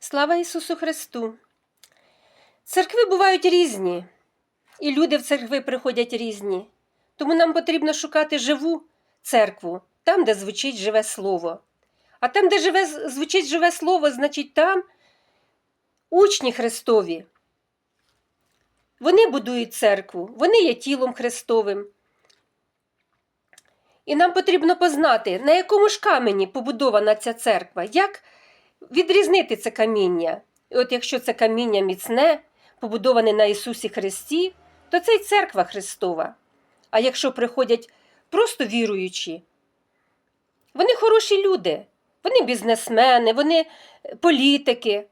Слава Ісусу Христу! Церкви бувають різні, і люди в церкви приходять різні. Тому нам потрібно шукати живу церкву, там, де звучить живе слово. А там, де живе, звучить живе слово, значить там учні Христові. Вони будують церкву, вони є тілом Христовим. І нам потрібно познати, на якому ж камені побудована ця церква, як відрізнити це каміння. І от якщо це каміння міцне, побудоване на Ісусі Христі, то це й церква Христова. А якщо приходять просто віруючі, вони хороші люди, вони бізнесмени, вони політики,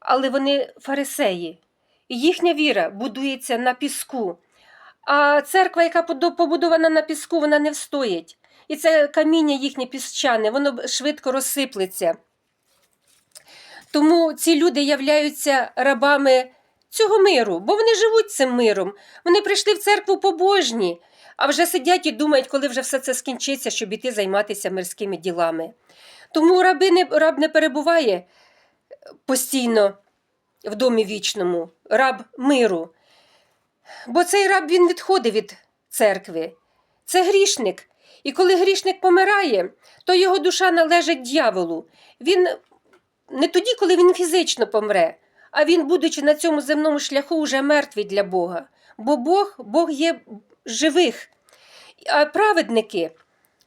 але вони фарисеї. І їхня віра будується на піску. А церква, яка побудована на піску, вона не встоїть. І це каміння їхнє піщане, воно швидко розсиплеться. Тому ці люди являються рабами цього миру, бо вони живуть цим миром. Вони прийшли в церкву побожні, а вже сидять і думають, коли вже все це скінчиться, щоб іти займатися мирськими ділами. Тому раби не, раб не перебуває постійно в домі вічному, раб миру. Бо цей раб він відходить від церкви. Це грішник. І коли грішник помирає, то його душа належить дьяволу. Він не тоді, коли він фізично помре, а він, будучи на цьому земному шляху, вже мертвий для Бога. Бо Бог, Бог є живих. А праведники,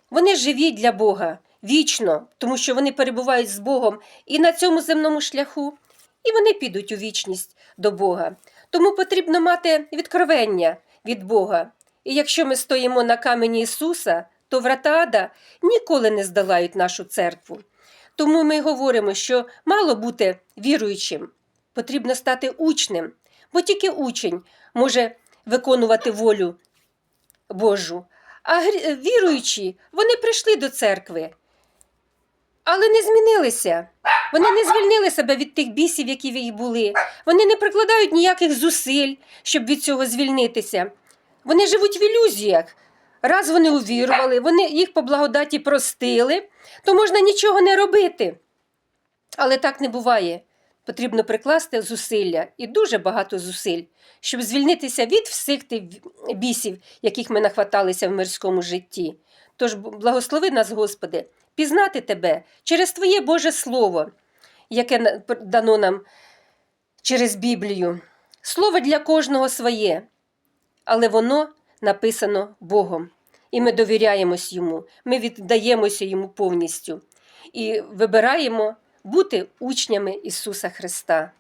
вони живі для Бога вічно, тому що вони перебувають з Богом і на цьому земному шляху, і вони підуть у вічність до Бога. Тому потрібно мати відкровення від Бога. І якщо ми стоїмо на камені Ісуса, то врата ада ніколи не здолають нашу церкву. Тому ми говоримо, що мало бути віруючим, потрібно стати учнем, бо тільки учень може виконувати волю Божу. А віруючі, вони прийшли до церкви, але не змінилися. Вони не звільнили себе від тих бісів, які їх були. Вони не прикладають ніяких зусиль, щоб від цього звільнитися. Вони живуть в ілюзіях. Раз вони увірували, вони їх по благодаті простили, то можна нічого не робити. Але так не буває. Потрібно прикласти зусилля і дуже багато зусиль, щоб звільнитися від всіх тих бісів, яких ми нахваталися в мирському житті. Тож благослови нас, Господи, пізнати Тебе через Твоє Боже Слово, яке дано нам через Біблію. Слово для кожного своє, але воно написано Богом. І ми довіряємось йому, ми віддаємося йому повністю і вибираємо бути учнями Ісуса Христа.